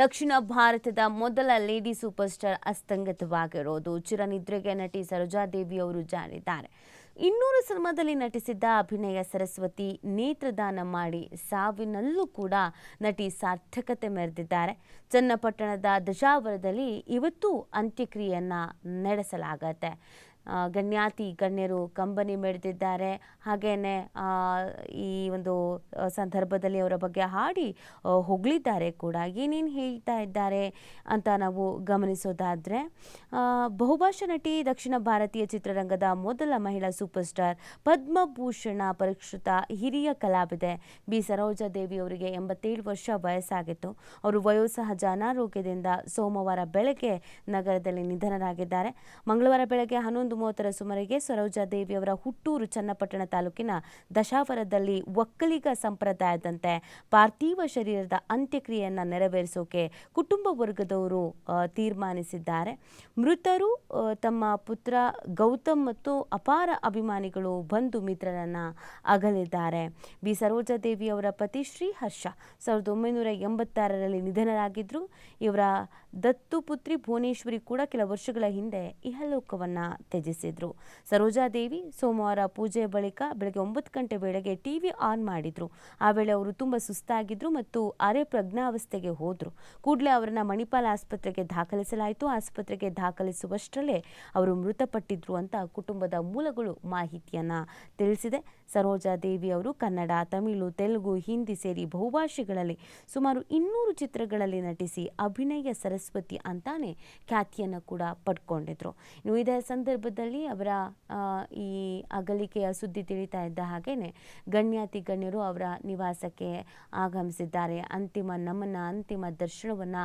ದಕ್ಷಿಣ ಭಾರತದ ಮೊದಲ lady super star ಅಸ್ತಂಗತವಾಗಿರೋದು. ಚಿರನಿದ್ರೆಗೆ ನಟಿ ಸರೋಜಾದೇವಿ ಅವರು ಜಾರಿದ್ದಾರೆ. ಇನ್ನೂರು ಸಿನಿಮಾದಲ್ಲಿ ನಟಿಸಿದ್ದ ಅಭಿನಯ ಸರಸ್ವತಿ ನೇತ್ರದಾನ ಮಾಡಿ ಸಾವಿನಲ್ಲೂ ಕೂಡ ನಟಿ ಸಾರ್ಥಕತೆ ಮೆರೆದಿದ್ದಾರೆ. ಚನ್ನಪಟ್ಟಣದ ದಶಾವರದಲ್ಲಿ ಇವತ್ತು ಅಂತ್ಯಕ್ರಿಯೆಯನ್ನ ನಡೆಸಲಾಗತ್ತೆ. ಗಣ್ಯಾತಿ ಗಣ್ಯರು ಕಂಬನಿ ಮಿಡಿದಿದ್ದಾರೆ ಹಾಗೇನೆ ಆ, ಈ ಒಂದು ಸಂದರ್ಭದಲ್ಲಿ ಅವರ ಬಗ್ಗೆ ಹಾಡಿ ಹೊಗಳಿದ್ದಾರೆ ಕೂಡ. ಏನೇನು ಹೇಳ್ತಾ ಇದ್ದಾರೆ ಅಂತ ನಾವು ಗಮನಿಸೋದಾದರೆ ಬಹುಭಾಷಾ ನಟಿ ದಕ್ಷಿಣ ಭಾರತೀಯ ಚಿತ್ರರಂಗದ ಮೊದಲ ಮಹಿಳಾ ಸೂಪರ್ ಸ್ಟಾರ್ ಪದ್ಮಭೂಷಣ ಪರಿಷ್ಕೃತ ಹಿರಿಯ ಕಲಾವಿದೆ ಬಿ. ಸರೋಜಾ ದೇವಿ ಅವರಿಗೆ ಎಂಬತ್ತೇಳು ವರ್ಷ ವಯಸ್ಸಾಗಿತ್ತು. ಅವರು ವಯೋಸಹಜ ಅನಾರೋಗ್ಯದಿಂದ ಸೋಮವಾರ ಬೆಳಗ್ಗೆ ನಗರದಲ್ಲಿ ನಿಧನರಾಗಿದ್ದಾರೆ. ಮಂಗಳವಾರ ಬೆಳಗ್ಗೆ ಹನ್ನೊಂದು ಮೂವತ್ತರ ಸುಮಾರಿಗೆ ಸರೋಜಾ ಅವರ ಹುಟ್ಟೂರು ಚನ್ನಪಟ್ಟಣ ತಾಲೂಕಿನ ದಶಾವರದಲ್ಲಿ ಒಕ್ಕಲಿಗ ಸಂಪ್ರದಾಯದಂತೆ ಪಾರ್ಥಿವ ಶರೀರದ ಅಂತ್ಯಕ್ರಿಯೆಯನ್ನು ನೆರವೇರಿಸೋಕೆ ಕುಟುಂಬ ವರ್ಗದವರು ತೀರ್ಮಾನಿಸಿದ್ದಾರೆ. ಮೃತರು ತಮ್ಮ ಪುತ್ರ ಗೌತಮ್ ಮತ್ತು ಅಪಾರ ಅಭಿಮಾನಿಗಳು ಬಂಧು ಮಿತ್ರರನ್ನು ಅಗಲಿದ್ದಾರೆ. ಬಿ. ಸರೋಜಾ ಅವರ ಪತಿ ಶ್ರೀಹರ್ಷ ಸಾವಿರದ ಒಂಬೈನೂರ ಎಂಬತ್ತಾರರಲ್ಲಿ ನಿಧನರಾಗಿದ್ದರು ಇವರ ದತ್ತು ಪುತ್ರಿ ಭುವನೇಶ್ವರಿ ಕೂಡ ಕೆಲ ವರ್ಷಗಳ ಹಿಂದೆ ಇಹಲೋಕವನ್ನು ಇಹಲೋಕವನ್ನ ತ್ಯಜಿಸಿದ್ರು ಸರೋಜಾದೇವಿ ಸೋಮವಾರ ಪೂಜೆ ಬಳಿಕ ಬೆಳಗ್ಗೆ ಒಂಬತ್ತು ಗಂಟೆ ವೇಳೆಗೆ ಟಿವಿ ಆನ್ ಮಾಡಿದ್ರು. ಆ ವೇಳೆ ಅವರು ತುಂಬ ಸುಸ್ತಾಗಿದ್ರು ಮತ್ತು ಅರೆ ಪ್ರಜ್ಞಾವಸ್ಥೆಗೆ ಹೋದರು. ಕೂಡಲೇ ಅವರನ್ನು ಮಣಿಪಾಲ್ ಆಸ್ಪತ್ರೆಗೆ ದಾಖಲಿಸಲಾಯಿತು. ಆಸ್ಪತ್ರೆಗೆ ದಾಖಲಿಸುವಷ್ಟರಲ್ಲೇ ಅವರು ಮೃತಪಟ್ಟಿದ್ರು ಅಂತ ಕುಟುಂಬದ ಮೂಲಗಳು ಮಾಹಿತಿಯನ್ನು ತಿಳಿಸಿದೆ. ಸರೋಜಾದೇವಿ ಅವರು ಕನ್ನಡ, ತಮಿಳು, ತೆಲುಗು, ಹಿಂದಿ ಸೇರಿ ಬಹುಭಾಷೆಗಳಲ್ಲಿ ಸುಮಾರು ಇನ್ನೂರು ಚಿತ್ರಗಳಲ್ಲಿ ನಟಿಸಿ ಅಭಿನಯ ಸರಸ್ವತಿ ಅಂತಾನೆ ಖ್ಯಾತಿಯನ್ನು ಕೂಡ ಪಡ್ಕೊಂಡಿದ್ರು. ಇನ್ನು ಇದೇ ಸಂದರ್ಭದಲ್ಲಿ ಅವರ ಈ ಅಗಲಿಕೆಯ ಸುದ್ದಿ ತಿಳಿತಾ ಇದ್ದ ಹಾಗೇನೆ ಗಣ್ಯಾತಿ ಗಣ್ಯರು ಅವರ ನಿವಾಸಕ್ಕೆ ಆಗಮಿಸಿದ್ದಾರೆ. ಅಂತಿಮ ನಮನ, ಅಂತಿಮ ದರ್ಶನವನ್ನು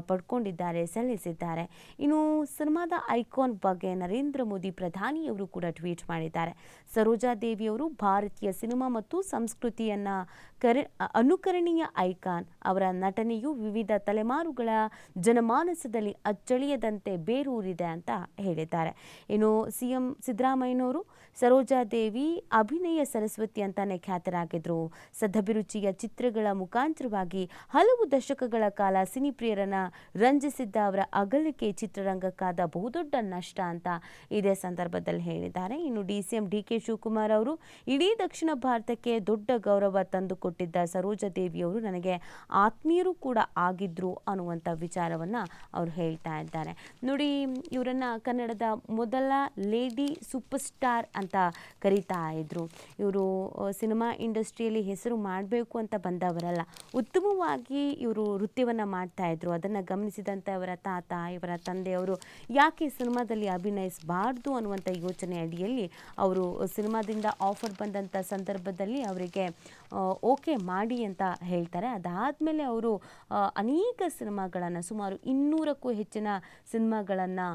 ಪಡ್ಕೊಂಡಿದ್ದಾರೆ, ಸಲ್ಲಿಸಿದ್ದಾರೆ. ಇನ್ನು ಸಿನಿಮಾದ ಐಕಾನ್ ಬಗ್ಗೆ ನರೇಂದ್ರ ಮೋದಿ ಪ್ರಧಾನಿಯವರು ಕೂಡ ಟ್ವೀಟ್ ಮಾಡಿದ್ದಾರೆ. ಸರೋಜಾ ದೇವಿಯವರು ಭಾರತೀಯ ಸಿನಿಮಾ ಮತ್ತು ಸಂಸ್ಕೃತಿಯನ್ನ ಕರೆ ಅನುಕರಣೀಯ ಐಕಾನ್ ಅವರ ನಟನೆಯು ವಿವಿಧ ತಲೆಮಾರುಗಳ ಜನಮಾನಸದಲ್ಲಿ ಅಚ್ಚಳಿಯದಂತೆ ಬೇರೂರಿದೆ ಅಂತ ಹೇಳಿದ್ದಾರೆ. ಇನ್ನು ಸಿಎಂ ಸಿದ್ದರಾಮಯ್ಯನವರು ಸರೋಜಾದೇವಿ ಅಭಿನಯ ಸರಸ್ವತಿ ಅಂತಾನೆ ಖ್ಯಾತರಾಗಿದ್ದರು ಸದಭಿರುಚಿಯ ಚಿತ್ರಗಳ ಮುಖಾಂತರವಾಗಿ ಹಲವು ದಶಕಗಳ ಕಾಲ ಸಿನಿಪ್ರಿಯರನ್ನ ರಂಜಿಸಿದ್ದ ಅವರ ಅಗಲಿಕೆ ಚಿತ್ರರಂಗಕ್ಕಾದ ಬಹುದೊಡ್ಡ ನಷ್ಟ ಅಂತ ಇದೇ ಸಂದರ್ಭದಲ್ಲಿ ಹೇಳಿದ್ದಾರೆ. ಇನ್ನು D C M D K Shivakumar ಅವರು ಇಡೀ ದಕ್ಷಿಣ ಭಾರತಕ್ಕೆ ದೊಡ್ಡ ಗೌರವ ತಂದುಕೊಟ್ಟಿದ್ದ ಸರೋಜಾದೇವಿಯವರು ನನಗೆ ಆತ್ಮೀಯರು ಕೂಡ ಆಗಿದ್ರು ಅನ್ನುವಂಥ ವಿಚಾರವನ್ನ ಅವರು ಹೇಳ್ತಾ ಇದ್ದಾರೆ. ನೋಡಿ, ಇವರನ್ನ ಕನ್ನಡದ ಮೊದಲ ಲೇಡಿ ಸೂಪರ್ ಸ್ಟಾರ್ ಅಂತ ಕರೀತಾ ಇದ್ರು. ಇವರು ಸಿನಿಮಾ ಇಂಡಸ್ಟ್ರಿಯಲ್ಲಿ ಹೆಸರು ಮಾಡಬೇಕು ಅಂತ ಬಂದವರಲ್ಲ. ಉತ್ತಮವಾಗಿ ಇವರು ನೃತ್ಯವನ್ನು ಮಾಡ್ತಾ ಇದ್ರು. ಅದನ್ನು ಗಮನಿಸಿದಂಥ ಇವರ ತಾತ, ಇವರ ತಂದೆಯವರು ಯಾಕೆ ಸಿನಿಮಾದಲ್ಲಿ ಅಭಿನಯಿಸಬಾರ್ದು ಅನ್ನುವಂಥ ಯೋಚನೆ ಅಡಿಯಲ್ಲಿ ಅವರು ಸಿನಿಮಾದಿಂದ ಆಫರ್ ಬಂದಂಥ ಸಂದರ್ಭದಲ್ಲಿ ಅವರಿಗೆ ಓಕೆ ಮಾಡಿ ಅಂತ ಹೇಳ್ತಾರೆ. ಅದಾದಮೇಲೆ ಅವರು ಅನೇಕ ಸಿನಿಮಾಗಳನ್ನು ಸುಮಾರು ಇನ್ನೂರಕ್ಕೂ ಹೆಚ್ಚಿನ ಸಿನಿಮಾಗಳನ್ನು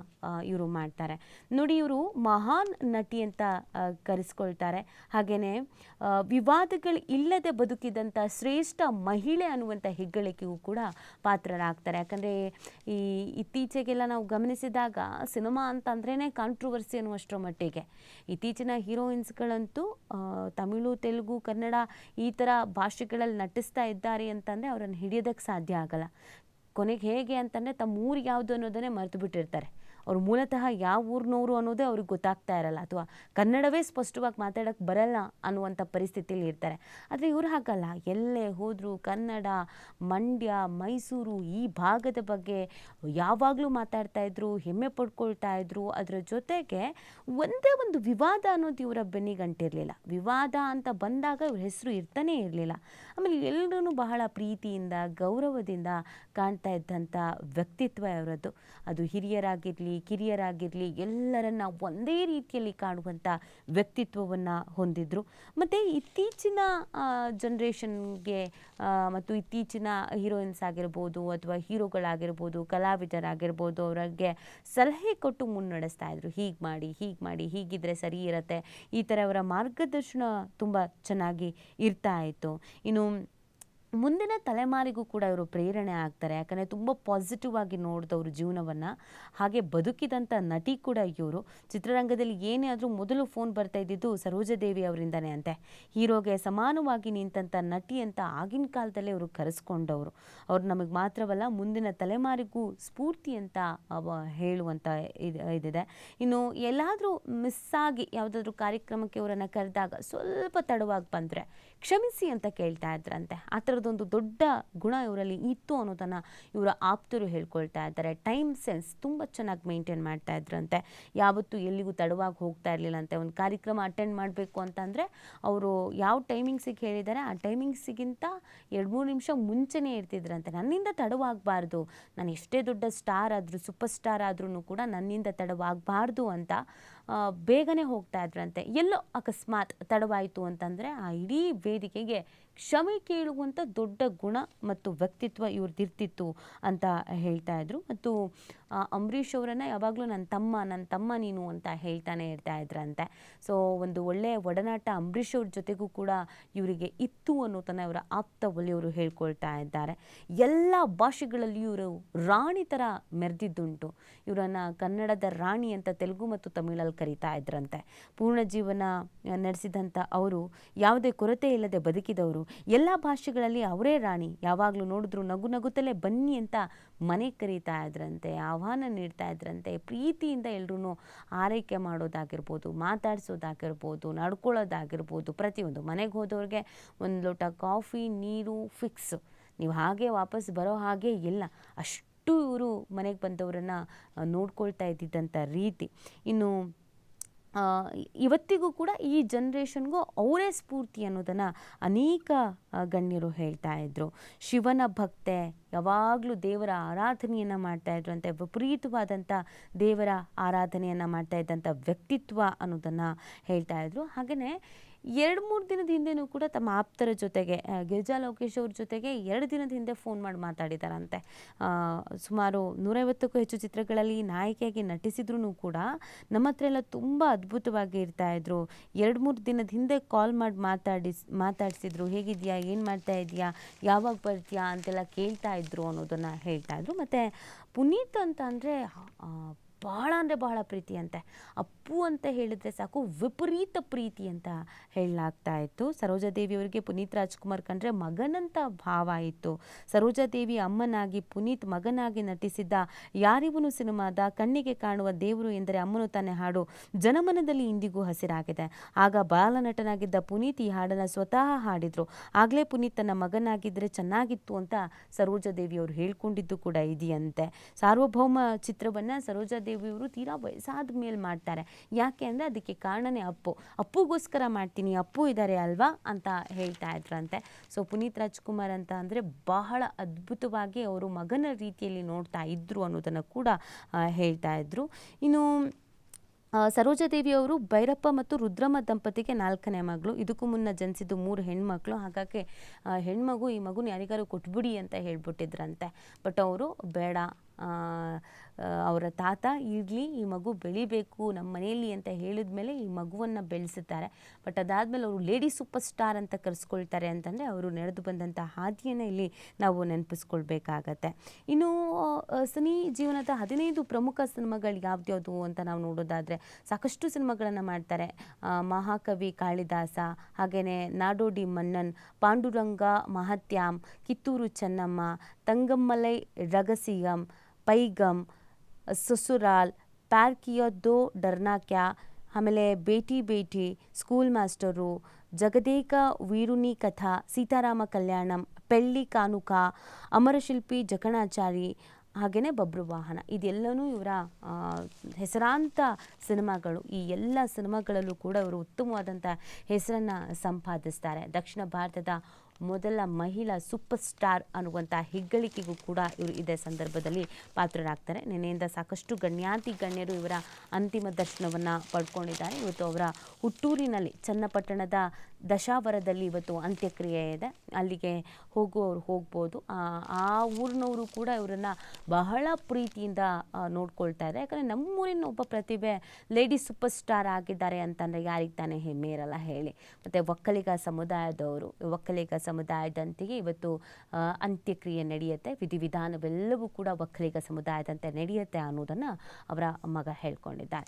ಇವರು ಮಾಡ್ತಾರೆ. ನೋಡಿ ಇವರು ಮಹಾನ್ ನಟಿ ಅಂತ ಕರೆಸ್ಕೊಳ್ತಾರೆ. ಹಾಗೆಯೇ ವಿವಾದಗಳು ಇಲ್ಲದೆ ಬದುಕಿದಂಥ ಶ್ರೇಷ್ಠ ಮಹಿಳೆ ಅನ್ನುವಂಥ ಹೆಗ್ಗಳಿಕೆಗೂ ಕೂಡ ಪಾತ್ರರಾಗ್ತಾರೆ. ಯಾಕಂದರೆ, ಈ ಇತ್ತೀಚೆಗೆಲ್ಲ ನಾವು ಗಮನಿಸಿದಾಗ ಸಿನಿಮಾ ಅಂತಂದ್ರೇ ಕಾಂಟ್ರವರ್ಸಿ ಅನ್ನುವಷ್ಟರ ಮಟ್ಟಿಗೆ. ಇತ್ತೀಚಿನ ಹೀರೋಯಿನ್ಸ್ಗಳಂತೂ ತಮಿಳು, ತೆಲುಗು, ಕನ್ನಡ ಈ ಥರ ಭಾಷೆಗಳಲ್ಲಿ ನಟಿಸ್ತಾ ಇದ್ದಾರೆ ಅಂತಂದರೆ ಅವರನ್ನು ಹಿಡಿಯೋದಕ್ಕೆ ಸಾಧ್ಯ ಆಗಲ್ಲ. ಕೊನೆಗೆ ಹೇಗೆ ಅಂತಂದರೆ ತಮ್ಮ ಊರು ಯಾವುದು ಅನ್ನೋದನ್ನೇ ಮರೆತು ಬಿಟ್ಟಿರ್ತಾರೆ. ಅವ್ರು ಮೂಲತಃ ಯಾವ ಊರಿನವರು ಅನ್ನೋದೇ ಅವ್ರಿಗೆ ಗೊತ್ತಾಗ್ತಾ ಇರಲ್ಲ ಅಥವಾ ಕನ್ನಡವೇ ಸ್ಪಷ್ಟವಾಗಿ ಮಾತಾಡೋಕ್ಕೆ ಬರಲ್ಲ ಅನ್ನುವಂಥ ಪರಿಸ್ಥಿತಿಯಲ್ಲಿ ಇರ್ತಾರೆ. ಆದರೆ ಇವರು ಹಾಗಲ್ಲ. ಎಲ್ಲೇ ಹೋದರೂ ಕನ್ನಡ, ಮಂಡ್ಯ, ಮೈಸೂರು ಈ ಭಾಗದ ಬಗ್ಗೆ ಯಾವಾಗಲೂ ಮಾತಾಡ್ತಾ ಇದ್ರು, ಹೆಮ್ಮೆ ಪಡ್ಕೊಳ್ತಾ ಇದ್ರು. ಅದರ ಜೊತೆಗೆ ಒಂದೇ ಒಂದು ವಿವಾದ ಅನ್ನೋದು ಇವರ ಬೆನ್ನಿಗಂಟಿರಲಿಲ್ಲ ವಿವಾದ ಅಂತ ಬಂದಾಗ ಇವ್ರ ಹೆಸರು ಇರ್ತಾನೇ ಇರಲಿಲ್ಲ. ಆಮೇಲೆ ಎಲ್ಲರೂ ಬಹಳ ಪ್ರೀತಿಯಿಂದ, ಗೌರವದಿಂದ ಕಾಣ್ತಾ ಇದ್ದಂಥ ವ್ಯಕ್ತಿತ್ವ ಅವರದ್ದು. ಅದು ಹಿರಿಯರಾಗಿರಲಿ, ಕಿರಿಯರಾಗಿರಲಿ, ಎಲ್ಲರನ್ನ ಒಂದೇ ರೀತಿಯಲ್ಲಿ ಕಾಣುವಂಥ ವ್ಯಕ್ತಿತ್ವವನ್ನು ಹೊಂದಿದ್ರು. ಮತ್ತು ಇತ್ತೀಚಿನ ಜನ್ರೇಷನ್ಗೆ ಮತ್ತು ಇತ್ತೀಚಿನ ಹೀರೋಯಿನ್ಸ್ ಆಗಿರ್ಬೋದು ಅಥವಾ ಹೀರೋಗಳಾಗಿರ್ಬೋದು, ಕಲಾವಿದರಾಗಿರ್ಬೋದು, ಅವರಿಗೆ ಸಲಹೆ ಕೊಟ್ಟು ಮುನ್ನಡೆಸ್ತಾ ಇದ್ರು. ಹೀಗೆ ಮಾಡಿ ಹೀಗೆ ಮಾಡಿ, ಹೀಗಿದ್ರೆ ಸರಿ ಇರತ್ತೆ. ಈ ಥರ ಅವರ ಮಾರ್ಗದರ್ಶನ ತುಂಬ ಚೆನ್ನಾಗಿ ಇರ್ತಾ ಇತ್ತು. ಇನ್ನು no ಮುಂದಿನ ತಲೆಮಾರಿಗೂ ಕೂಡ ಇವರು ಪ್ರೇರಣೆ ಆಗ್ತಾರೆ. ಯಾಕಂದರೆ ತುಂಬ ಪಾಸಿಟಿವ್ ಆಗಿ ನೋಡಿದವರು ಜೀವನವನ್ನು, ಹಾಗೆ ಬದುಕಿದಂಥ ನಟಿ ಕೂಡ ಇವರು. ಚಿತ್ರರಂಗದಲ್ಲಿ ಏನೇ ಆದರೂ ಮೊದಲು ಫೋನ್ ಬರ್ತಾ ಇದ್ದಿದ್ದು ಸರೋಜದೇವಿ ಅವರಿಂದನೇ ಅಂತೆ. ಹೀರೋಗೆ ಸಮಾನವಾಗಿ ನಿಂತಂಥ ನಟಿ ಅಂತ ಆಗಿನ ಕಾಲದಲ್ಲೇ ಇವರು ಕರೆಸ್ಕೊಂಡವರು. ಅವ್ರು ನಮಗೆ ಮಾತ್ರವಲ್ಲ, ಮುಂದಿನ ತಲೆಮಾರಿಗೂ ಸ್ಫೂರ್ತಿ ಅಂತ ಹೇಳುವಂಥ ಇದು, ಇದಿದೆ. ಇನ್ನು ಎಲ್ಲಾದರೂ ಮಿಸ್ ಆಗಿ ಯಾವುದಾದ್ರೂ ಕಾರ್ಯಕ್ರಮಕ್ಕೆ ಇವರನ್ನು ಕರೆದಾಗ ಸ್ವಲ್ಪ ತಡವಾಗಿ ಬಂದರೆ ಕ್ಷಮಿಸಿ ಅಂತ ಕೇಳ್ತಾ ಇದ್ರಂತೆ. ಆ ಥರದೊಂದು ದೊಡ್ಡ ಗುಣ ಇವರಲ್ಲಿ ಇತ್ತು ಅನ್ನೋದನ್ನು ಇವರ ಆಪ್ತರು ಹೇಳ್ಕೊಳ್ತಾ ಇದ್ದಾರೆ. ಟೈಮ್ ಸೆನ್ಸ್ ತುಂಬ ಚೆನ್ನಾಗಿ ಮೇಂಟೈನ್ ಮಾಡ್ತಾ ಇದ್ರಂತೆ. ಯಾವತ್ತೂ ಎಲ್ಲಿಗೂ ತಡವಾಗಿ ಹೋಗ್ತಾ ಇರಲಿಲ್ಲ ಅಂತೆ ಒಂದು ಕಾರ್ಯಕ್ರಮ ಅಟೆಂಡ್ ಮಾಡಬೇಕು ಅಂತಂದರೆ ಅವರು ಯಾವ ಟೈಮಿಂಗ್ಸಿಗೆ ಹೇಳಿದ್ದಾರೆ ಆ ಟೈಮಿಂಗ್ಸಿಗಿಂತ ಎರಡು ಮೂರು ನಿಮಿಷ ಮುಂಚೆನೇ ಇರ್ತಿದ್ರಂತೆ ನನ್ನಿಂದ ತಡವಾಗಬಾರ್ದು. ನಾನು ಎಷ್ಟೇ ದೊಡ್ಡ ಸ್ಟಾರ್ ಆದರೂ ಸೂಪರ್ ಸ್ಟಾರ್ ಆದ್ರೂ ಕೂಡ ನನ್ನಿಂದ ತಡವಾಗಬಾರ್ದು ಅಂತ ಬೇಗನೆ ಹೋಗ್ತಾ ಇದ್ರಂತೆ. ಎಲ್ಲೋ ಅಕಸ್ಮಾತ್ ತಡವಾಯಿತು ಅಂತಂದರೆ ಆ ಇಡೀ ವೇದಿಕೆಗೆ ಕ್ಷಮೆ ಕೇಳುವಂಥ ದೊಡ್ಡ ಗುಣ ಮತ್ತು ವ್ಯಕ್ತಿತ್ವ ಇವ್ರದ್ದಿರ್ತಿತ್ತು ಅಂತ ಹೇಳ್ತಾ ಇದ್ರು. ಮತ್ತು ಅಂಬರೀಷ್ ಅವರನ್ನ ಯಾವಾಗಲೂ ನನ್ನ ತಮ್ಮ ನನ್ನ ತಮ್ಮ ನೀನು ಅಂತ ಹೇಳ್ತಾನೆ ಇರ್ತಾ ಇದ್ರಂತೆ. ಸೊ ಒಂದು ಒಳ್ಳೆಯ ಒಡನಾಟ ಅಂಬರೀಷ್ ಅವ್ರ ಜೊತೆಗೂ ಕೂಡ ಇವರಿಗೆ ಇತ್ತು ಅನ್ನೋದನ್ನು ಇವರ ಆಪ್ತ ಒಲೆಯವರು ಹೇಳ್ಕೊಳ್ತಾ ಇದ್ದಾರೆ. ಎಲ್ಲ ಭಾಷೆಗಳಲ್ಲಿಯೂ ಇವರು ರಾಣಿ ಥರ ಮೆರೆದಿದ್ದುಂಟು. ಇವರನ್ನು ಕನ್ನಡದ ರಾಣಿ ಅಂತ ತೆಲುಗು ಮತ್ತು ತಮಿಳಲ್ಲಿ ಕರೀತಾ ಇದ್ರಂತೆ. ಪೂರ್ಣ ಜೀವನ ನಡೆಸಿದಂಥ ಅವರು ಯಾವುದೇ ಕೊರತೆ ಇಲ್ಲದೆ ಬದುಕಿದವರು. ಎಲ್ಲ ಭಾಷೆಗಳಲ್ಲಿ ಅವರೇ ರಾಣಿ. ಯಾವಾಗಲೂ ನೋಡಿದ್ರು ನಗು ನಗುತ್ತಲೇ ಬನ್ನಿ ಅಂತ ಮನೆ ಕರೀತಾ ಇದ್ರಂತೆ, ಆಹ್ವಾನ ನೀಡ್ತಾ ಇದ್ರಂತೆ, ಪ್ರೀತಿಯಿಂದ ಎಲ್ರೂ ಆರೈಕೆ ಮಾಡೋದಾಗಿರ್ಬೋದು, ಮಾತಾಡಿಸೋದಾಗಿರ್ಬೋದು, ನಡ್ಕೊಳ್ಳೋದಾಗಿರ್ಬೋದು, ಪ್ರತಿಯೊಂದು ಮನೆಗೆ ಹೋದವ್ರಿಗೆ ಒಂದು ಲೋಟ ಕಾಫಿ, ನೀರು ಫಿಕ್ಸ್ ನೀವು ಹಾಗೆ ವಾಪಸ್ ಬರೋ ಹಾಗೆ ಇಲ್ಲ. ಅಷ್ಟು ಇವರು ಮನೆಗೆ ಬಂದವರನ್ನು ನೋಡ್ಕೊಳ್ತಾ ಇದ್ದಿದ್ದಂಥ ರೀತಿ. ಇನ್ನು ಇವತ್ತಿಗೂ ಕೂಡ ಈ ಜನ್ರೇಷನ್ಗೂ ಅವರೇ ಸ್ಫೂರ್ತಿ ಅನ್ನೋದನ್ನು ಅನೇಕ ಗಣ್ಯರು ಹೇಳ್ತಾ ಇದ್ರು. ಶಿವನ ಭಕ್ತೆ, ಯಾವಾಗಲೂ ದೇವರ ಆರಾಧನೆಯನ್ನು ಮಾಡ್ತಾ ಅಂತ ವಿಪರೀತವಾದಂಥ ದೇವರ ಆರಾಧನೆಯನ್ನು ಮಾಡ್ತಾ ಇದ್ದಂಥ ವ್ಯಕ್ತಿತ್ವ ಅನ್ನೋದನ್ನು ಹೇಳ್ತಾ ಇದ್ರು. ಹಾಗೆಯೇ ಎರಡು ಮೂರು ದಿನದ ಹಿಂದೆನೂ ಕೂಡ ತಮ್ಮ ಆಪ್ತರ ಜೊತೆಗೆ ಗಿರಿಜಾ ಲೋಕೇಶ್ ಅವ್ರ ಜೊತೆಗೆ ಎರಡು ದಿನದ ಹಿಂದೆ ಫೋನ್ ಮಾಡಿ ಮಾತಾಡಿದಾರಂತೆ. ಸುಮಾರು ನೂರೈವತ್ತಕ್ಕೂ ಹೆಚ್ಚು ಚಿತ್ರಗಳಲ್ಲಿ ನಾಯಕಿಯಾಗಿ ನಟಿಸಿದ್ರು ಕೂಡ ನಮ್ಮ ಹತ್ರ ಎಲ್ಲ ತುಂಬ ಅದ್ಭುತವಾಗಿ ಇರ್ತಾ ಇದ್ರು. ಎರಡು ಮೂರು ದಿನದ ಹಿಂದೆ ಕಾಲ್ ಮಾಡಿ ಮಾತಾಡಿಸ್, ಮಾತಾಡಿಸಿದ್ರು. ಹೇಗಿದ್ಯಾ? ಏನು ಮಾಡ್ತಾ ಇದೆಯಾ? ಯಾವಾಗ ಬರ್ತೀಯಾ? ಅಂತೆಲ್ಲ ಕೇಳ್ತಾ ಇದ್ರು ಅನ್ನೋದನ್ನು ಹೇಳ್ತಾ ಇದ್ರು. ಮತ್ತು ಪುನೀತ್ ಅಂತ ಅಂದರೆ ಬಹಳ ಅಂದರೆ ಬಹಳ ಪ್ರೀತಿ ಅಂತೆ. ಅಪ್ಪು ಅಂತ ಹೇಳಿದ್ರೆ ಸಾಕು, ವಿಪರೀತ ಪ್ರೀತಿ ಅಂತ ಹೇಳಲಾಗ್ತಾ ಇತ್ತು. ಸರೋಜಾದೇವಿಯವರಿಗೆ ಪುನೀತ್ ರಾಜ್ಕುಮಾರ್ ಕಂಡ್ರೆ ಮಗನಂತ ಭಾವ ಇತ್ತು. ಸರೋಜಾದೇವಿ ಅಮ್ಮನಾಗಿ, ಪುನೀತ್ ಮಗನಾಗಿ ನಟಿಸಿದ್ದ ಯಾರಿವನು ಸಿನಿಮಾದ ಕಣ್ಣಿಗೆ ಕಾಣುವ ದೇವರು ಎಂದರೆ ಅಮ್ಮನು ತಾನೆ ಹಾಡು ಜನಮನದಲ್ಲಿ ಇಂದಿಗೂ ಹಸಿರಾಗಿದೆ. ಆಗ ಬಾಲನಟನಾಗಿದ್ದ ಪುನೀತ್ ಈ ಹಾಡನ್ನು ಸ್ವತಃ ಹಾಡಿದ್ರು. ಆಗಲೇ ಪುನೀತ್ ತನ್ನ ಮಗನಾಗಿದ್ದರೆ ಚೆನ್ನಾಗಿತ್ತು ಅಂತ ಸರೋಜಾದೇವಿ ಅವರು ಹೇಳ್ಕೊಂಡಿದ್ದು ಕೂಡ ಇದೆಯಂತೆ. ಸಾರ್ವಭೌಮ ಚಿತ್ರವನ್ನು ಸರೋಜಾದೇವಿಯವರು ತೀರಾ ವಯಸ್ಸಾದ ಮೇಲೆ ಮಾಡ್ತಾರೆ. ಯಾಕೆ ಅಂದರೆ ಅದಕ್ಕೆ ಕಾರಣನೇ ಅಪ್ಪು. ಅಪ್ಪುಗೋಸ್ಕರ ಮಾಡ್ತೀನಿ, ಅಪ್ಪು ಇದ್ದಾರೆ ಅಲ್ವಾ ಅಂತ ಹೇಳ್ತಾ ಇದ್ರಂತೆ. ಸೊ ಪುನೀತ್ ರಾಜ್ಕುಮಾರ್ ಅಂತ ಅಂದರೆ ಬಹಳ ಅದ್ಭುತವಾಗಿ ಅವರು ಮಗನ ರೀತಿಯಲ್ಲಿ ನೋಡ್ತಾ ಇದ್ರು ಅನ್ನೋದನ್ನು ಕೂಡ ಹೇಳ್ತಾ ಇದ್ರು. ಇನ್ನು ಸರೋಜಾದೇವಿಯವರು ಭೈರಪ್ಪ ಮತ್ತು ರುದ್ರಮ್ಮ ದಂಪತಿಗೆ ನಾಲ್ಕನೇ ಮಗಳು. ಇದಕ್ಕೂ ಮುನ್ನ ಜನಿಸಿದ್ದು ಮೂರು ಹೆಣ್ಮಕ್ಳು. ಹಾಗಾಗಿ ಹೆಣ್ಮಗು ಈ ಮಗುನ ಯಾರಿಗಾರು ಕೊಟ್ಬಿಡಿ ಅಂತ ಹೇಳ್ಬಿಟ್ಟಿದ್ರಂತೆ. ಬಟ್ ಅವರು ಬೇಡ ಅವರ ತಾತ, ಇರಲಿ, ಈ ಮಗು ಬೆಳಿಬೇಕು, ನಮ್ಮ ಮನೆಯಲ್ಲಿ ಅಂತ ಹೇಳಿದ ಮೇಲೆ ಈ ಮಗುವನ್ನು ಬೆಳೆಸುತ್ತಾರೆ. ಬಟ್ ಅದಾದಮೇಲೆ ಅವರು ಲೇಡಿ ಸೂಪರ್ ಸ್ಟಾರ್ ಅಂತ ಕರೆಸ್ಕೊಳ್ತಾರೆ ಅಂತಂದರೆ ಅವರು ನಡೆದು ಬಂದಂಥ ಹಾದಿಯನ್ನು ಇಲ್ಲಿ ನಾವು ನೆನಪಿಸ್ಕೊಳ್ಬೇಕಾಗತ್ತೆ. ಇನ್ನು ಸನಿ ಜೀವನದ ಹದಿನೈದು ಪ್ರಮುಖ ಸಿನಿಮಾಗಳು ಯಾವ್ದ್ಯಾವುದು ಅಂತ ನಾವು ನೋಡೋದಾದರೆ, ಸಾಕಷ್ಟು ಸಿನಿಮಾಗಳನ್ನು ಮಾಡ್ತಾರೆ. ಮಹಾಕವಿ ಕಾಳಿದಾಸ ಹಾಗೆಯೇ ನಾಡೋಡಿ ಮನ್ನನ್, ಪಾಂಡುರಂಗ ಮಹತ್ಯಾಮ್, ಕಿತ್ತೂರು ಚೆನ್ನಮ್ಮ, ತಂಗಮ್ಮಲೈ ರಗಸಿಯಂ ಪೈಗಮ್, ಸಸುರಾಲ್ ಡರ್ನಾ ಕ್ಯಾ ಆಮೇಲೆ ಬೇಟಿ ಬೇಟಿ, ಸ್ಕೂಲ್ ಮಾಸ್ಟರು, ಜಗದೇಕ ವೀರುನಿ ಕಥಾ, ಸೀತಾರಾಮ ಕಲ್ಯಾಣಂ, ಪೆಳ್ಳಿ ಕಾನುಕ, ಅಮರಶಿಲ್ಪಿ ಜಕಣಾಚಾರಿ ಹಾಗೆಯೇ ಬಬ್ರು ವಾಹನ ಇದೆಲ್ಲನೂ ಇವರ ಹೆಸರಾಂತ ಸಿನಿಮಾಗಳು. ಈ ಎಲ್ಲ ಸಿನಿಮಾಗಳಲ್ಲೂ ಕೂಡ ಇವರು ಉತ್ತಮವಾದಂಥ ಹೆಸರನ್ನು ಸಂಪಾದಿಸ್ತಾರೆ. ದಕ್ಷಿಣ ಭಾರತದ ಮೊದಲ ಮಹಿಳಾ ಸೂಪರ್ ಸ್ಟಾರ್ ಅನ್ನುವಂಥ ಹೆಗ್ಗಳಿಕೆಗೂ ಕೂಡ ಇವರು ಇದೇ ಸಂದರ್ಭದಲ್ಲಿ ಪಾತ್ರರಾಗ್ತಾರೆ. ನಿನ್ನೆಯಿಂದ ಸಾಕಷ್ಟು ಗಣ್ಯಾತಿ ಗಣ್ಯರು ಇವರ ಅಂತಿಮ ದರ್ಶನವನ್ನು ಪಡ್ಕೊಂಡಿದ್ದಾರೆ. ಇವತ್ತು ಅವರ ಹುಟ್ಟೂರಿನಲ್ಲಿ ಚನ್ನಪಟ್ಟಣದ ದಶಾವರದಲ್ಲಿ ಇವತ್ತು ಅಂತ್ಯಕ್ರಿಯೆ ಇದೆ. ಅಲ್ಲಿಗೆ ಹೋಗುವವರು ಹೋಗ್ಬೋದು. ಆ ಊರಿನವರು ಕೂಡ ಇವರನ್ನು ಬಹಳ ಪ್ರೀತಿಯಿಂದ ನೋಡ್ಕೊಳ್ತಾ ಇದ್ದಾರೆ. ಯಾಕಂದರೆ ನಮ್ಮೂರಿನ ಒಬ್ಬ ಪ್ರತಿಭೆ ಲೇಡಿ ಸೂಪರ್ ಸ್ಟಾರ್ ಆಗಿದ್ದಾರೆ ಅಂತಂದರೆ ಯಾರಿಗೆ ತಾನೇ ಹೆಮ್ಮೆ ಇರಲ್ಲ ಹೇಳಿ. ಮತ್ತು ಒಕ್ಕಲಿಗ ಸಮುದಾಯದವರು ಒಕ್ಕಲಿಗ ಸಮುದಾಯದಂತೆಯೇ ಇವತ್ತು ಅಂತ್ಯಕ್ರಿಯೆ ನಡೆಯುತ್ತೆ. ವಿಧಿವಿಧಾನವೆಲ್ಲವೂ ಕೂಡ ಒಕ್ಕಲಿಗ ಸಮುದಾಯದಂತೆ ನಡೆಯುತ್ತೆ ಅನ್ನೋದನ್ನು ಅವರ ಮಗ ಹೇಳ್ಕೊಂಡಿದ್ದಾರೆ.